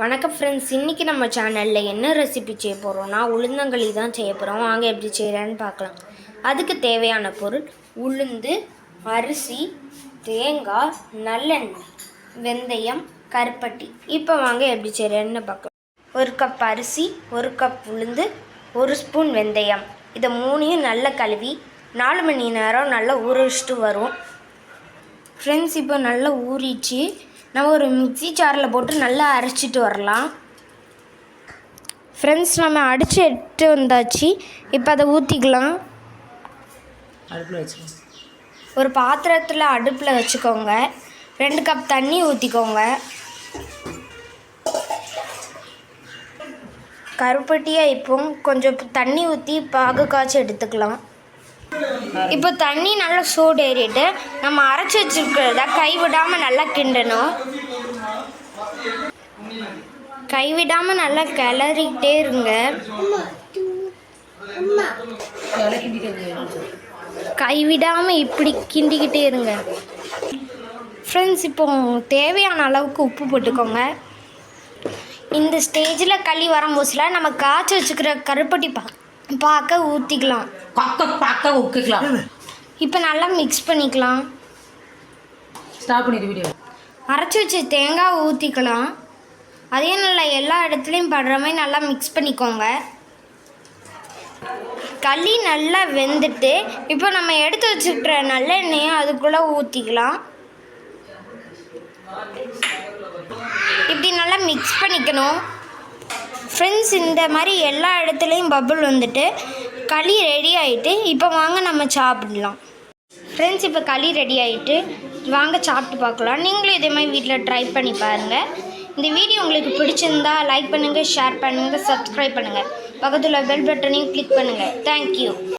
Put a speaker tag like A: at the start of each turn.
A: வணக்கம் ஃப்ரெண்ட்ஸ் இன்றைக்கி நம்ம சேனலில் என்ன ரெசிபி செய்ய போகிறோம்னா உளுந்தங்களி தான் செய்ய போகிறோம் வாங்க எப்படி செய்கிறேன்னு பார்க்கலாம். அதுக்கு தேவையான பொருள் உளுந்து அரிசி தேங்காய் நல்லெண்ணெய் வெந்தயம் கருப்பட்டி. இப்போ வாங்க எப்படி செய்கிறேன்னு பார்க்கலாம். ஒரு கப் அரிசி ஒரு கப் உளுந்து ஒரு ஸ்பூன் வெந்தயம். இதை மூணையும் நல்லா கழுவி நாலு மணி நேரம் நல்லா ஊற வச்சுட்டு வரும். ஃப்ரெண்ட்ஸ் இப்போ நல்லா ஊறிச்சு. நம்ம ஒரு மிக்ஸி ஜாரில் போட்டு நல்லா அரைச்சிட்டு வரலாம். ஃப்ரெண்ட்ஸ் நம்ம அடித்து எடுத்து வந்தாச்சு. இப்போ அதை ஊற்றிக்கலாம்
B: அடுப்பில் வச்சுக்கோங்க
A: ஒரு பாத்திரத்தில் அடுப்பில் வச்சுக்கோங்க. ரெண்டு கப் தண்ணி ஊற்றிக்கோங்க கருப்பட்டியாக இப்போ கொஞ்சம் தண்ணி ஊற்றி பாகு காய்ச்சி எடுத்துக்கலாம். இப்போ தண்ணி நல்லா சூடு ஏறிட்டு நம்ம அரைச்சி வச்சுருக்கிறத கைவிடாமல் நல்லா கிண்டணும். கைவிடாமல் நல்லா கிளறிக்கிட்டே இருங்க. கைவிடாமல் இப்படி கிண்டிக்கிட்டே இருங்க. ஃப்ரெண்ட்ஸ் இப்போ தேவையான அளவுக்கு உப்பு போட்டுக்கோங்க. இந்த ஸ்டேஜில் களி வரும்போதுல நம்ம காய்ச்சி வச்சுக்கிற கருப்பட்டி பா பார்க்க ஊற்றிக்கலாம்
B: பக்க பக்க உட்கலாம்
A: இப்போ நல்லா மிக்ஸ் பண்ணிக்கலாம்.
B: ஸ்டாப் பண்ணிடு வீடியோ
A: அரைச்சி வச்ச தேங்காய் ஊற்றிக்கலாம் அதே நல்லா எல்லா இடத்துலையும் படுற மாதிரி நல்லா மிக்ஸ் பண்ணிக்கோங்க. களி நல்லா வெந்துட்டு இப்போ நம்ம எடுத்து வச்சுக்கிற நல்லெண்ணெயை அதுக்குள்ளே ஊற்றிக்கலாம் இப்படி நல்லா மிக்ஸ் பண்ணிக்கணும். ஃப்ரெண்ட்ஸ் இந்த மாதிரி எல்லா இடத்துலையும் பபுள் வந்துட்டு களி ரெடி ஆகிட்டு இப்போ வாங்க நம்ம சாப்பிடலாம். ஃப்ரெண்ட்ஸ் இப்போ களி ரெடி ஆகிட்டு வாங்க சாப்பிட்டு பார்க்கலாம். நீங்களும் இதே மாதிரி வீட்டில் ட்ரை பண்ணி பாருங்கள் இந்த வீடியோ உங்களுக்கு பிடிச்சிருந்தா லைக் பண்ணுங்கள் ஷேர் பண்ணுங்கள் சப்ஸ்கிரைப் பண்ணுங்கள் பக்கத்தில் பெல் பட்டனையும் கிளிக் பண்ணுங்கள் தேங்க்யூ